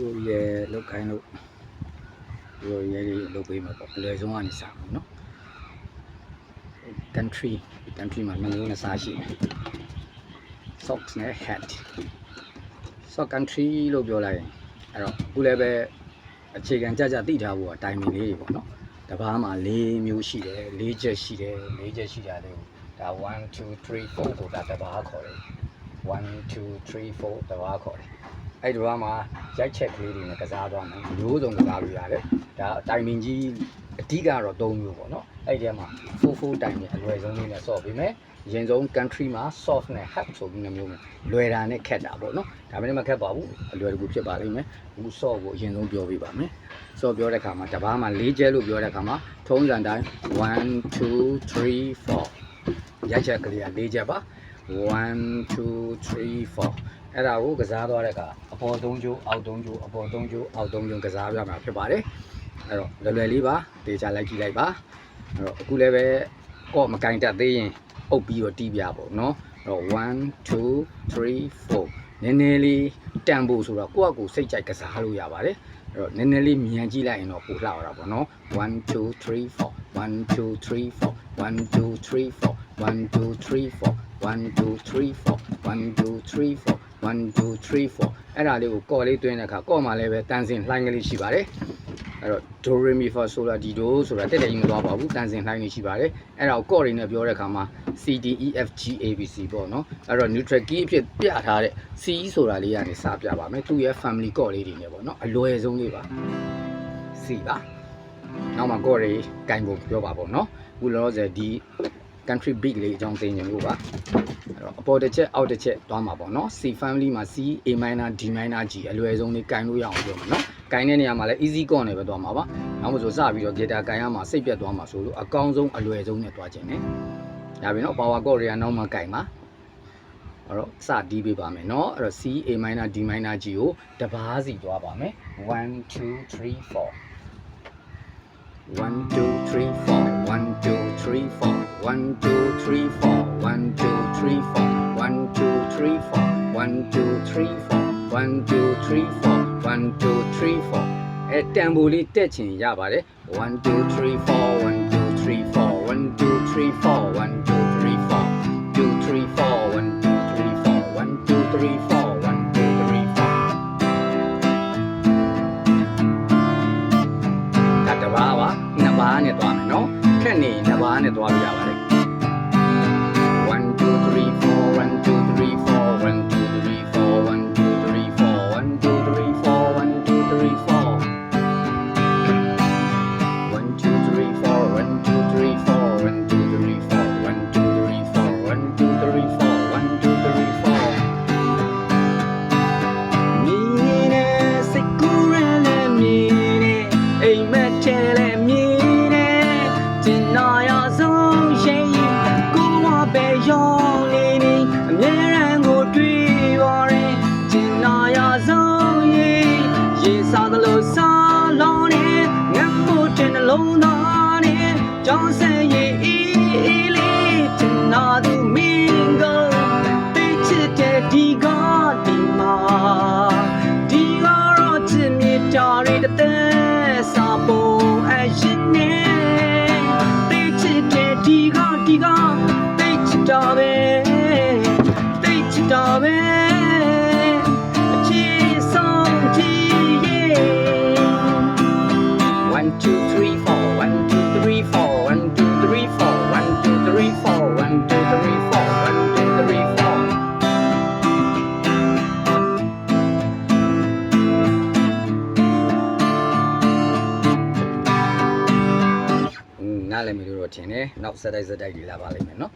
တို့ရဲ့လောက်ခိုင်းလို့တို့ရဲ့လေးလုပ်ပေးမှာပေါ့အလွယ်ဆုံးကနေစမှာနော် country country မှာမျိုးမျိုးနဲ့စားရှိတယ် socks နဲ့ hat sock country လို့ပြောလိုက်ရင်အဲ့တော့အခုလည်းပဲအခြေခံကြကြသိထားဖို့အတိုင်းမီလေးတွေပေါ့နော်တပားမှာ၄မျိုးရှိတယ်၄ချက်ရှိတယ်၄ချက်ရှိတာလေးကိုဒါ1 2 3 4ဆိုတာတပားခေါ်တယ်1 2 3 4တပားခေါ်တယ် အဲ့ဒီတော့မှာရိုက်ချက်ကလေးတွေနဲ့ကစားသွားမယ်မျိုးစုံကစားလို့ရတယ်ဒါအတိုင်းမင်ကြီးအဓိကတော့၃မျိုးပေါ့နော်အဲ့ဒီထဲမှာ4 4တိုင်နဲ့အလွယ်ဆုံးလေးနဲ့ဆော့ပေးမယ်အရင်ဆုံး country မှာ soft နဲ့ hard ဆိုပြီးနှမျိုးနဲ့လွယ်တာနဲ့ခက်တာပေါ့နော်ဒါမှမခက်ပါဘူးအလွယ်တကူဖြစ်ပါလိမ့်မယ်အခု soft ကိုအရင်ဆုံးပြောပြပါမယ် soft ပြောတဲ့ခါမှာတပားမှာ၄ကျဲလို့ပြောတဲ့ခါမှာထုံးစံတိုင်း1 2 3 4ရိုက်ချက်ကလေးက၄ချက်ပါ1 2 3 4 အဲ့ဒါကိုကစားသွားတဲ့အခါအပေါ်၃ကျိုးအောက်၃ကျိုးအပေါ်၃ကျိုးအောက်၃ကျိုးကစားပြမှာဖြစ်ပါတယ်အဲ့တော့လွယ်လွယ်လေးပါဒေချာလိုက်ကြည့်လိုက်ပါအဲ့တော့အခုလည်းပဲကော့မကင်တက်သေးရင်အုပ်ပြီးတော့တီးပြပေါ့နော်အဲ့တော့1 2 3 4နည်းနည်းလေးတန်ဖို့ဆိုတော့ကိုယ့်အကူစိတ်ကြိုက်ကစားလို့ရပါတယ်အဲ့တော့နည်းနည်းလေးမြန်ကြည့်လိုက်ရင်တော့ပိုလှတော့တာပေါ့နော်1 2 3 4 1 2 3 4 1 2 3 4 1 2 3 4 1 2 3 4 1 2 3 4 1 2 3 4အဲ့ဒါလေးကိုကော့လေးတွင်းတဲ့အခါကော့မှာလည်းပဲတန်းစင်လှိုင်းကလေးရှိပါတယ်အဲ့တော့ do re mi fa sol la di do ဆိုတာတက်တက်ကြီးမသွားပါဘူးတန်းစင်လှိုင်းလေးရှိပါတယ်အဲ့ဒါကိုကော့တွေနဲ့ပြောတဲ့အခါမှာ C D E F G A B C ပေါ့နော်အဲ့တော့ neutral key အဖြစ်ပြထားတဲ့ C ဆိုတာလေးကနေစပြပါမယ်သူ့ရဲ့ family ကော့လေးတွေနဲ့ပေါ့နော်အလွယ်ဆုံးလေးပါ C ပါနောက်မှာကော့တွေကင်ဖို့ပြောပါပေါ့နော်အခုလောလောဆယ်ဒီ country big လေးအကြောင်းသိနေလို့ပါ အဲ့တော့အပေါ်တစ်ချက်အောက်တစ်ချက်သွားမှာပေါ့နော် C family မှာ C A minor D minor G အလွယ်ဆုံးလေးကင်လို့ရအောင်ပြောမှာနော်ကင်တဲ့နေရာမှာလည်း easy chord နဲ့ပဲသွားမှာပါနောက်မှဆိုစပြီးတော့ guitar ကင်ရမှာစိတ်ပြတ်သွားမှာဆိုလို့အကောင်းဆုံးအလွယ်ဆုံးနဲ့သွားခြင်းနဲ့ဒါပြီနော် power chord တွေကနောက်မှကင်ပါအဲ့တော့စတီးပေးပါမယ်เนาะအဲ့တော့ C A minor D minor G ကိုတပားစီသွားပါမယ်1 2 3 4 1 2 3 4 1 2 3 4 One, two, three, four. One, two, three, four. One, two, three, four. One, two, three, four. One, two, three, four. One, two, three, four. အဲတန်ဖိုလေးတက်ချင်ရပါတယ် One, two, three, four. နေနှစ်ဘာနဲ့သွားပြရပါတယ် နာရဆုံးရင်ရေစားသလိုစားလောင်းနေငတ်ဖို့တဲ့နှလုံးသားနဲ့ကြောင်းစဲရင်အေးအေးလေးကျင်နာသူမင်းကိုတိတ်ချစ်တဲ့ဒီကဒီမှာဒီကတော့ချစ်မြတ်တာတွေတစ်သက်စာပုံအရင်နဲ့တိတ်ချစ်တဲ့ဒီကဒီကတိတ်ချစ်တာပဲတိတ်ချစ်တာပဲ two three four one two three four one two three four one two three four one two three four one two three four နားလည်မိလို့တော့ထင်တယ်နောက်စက်တိုက်စက်တိုက်တွေလာပါလိမ့်မယ်နော်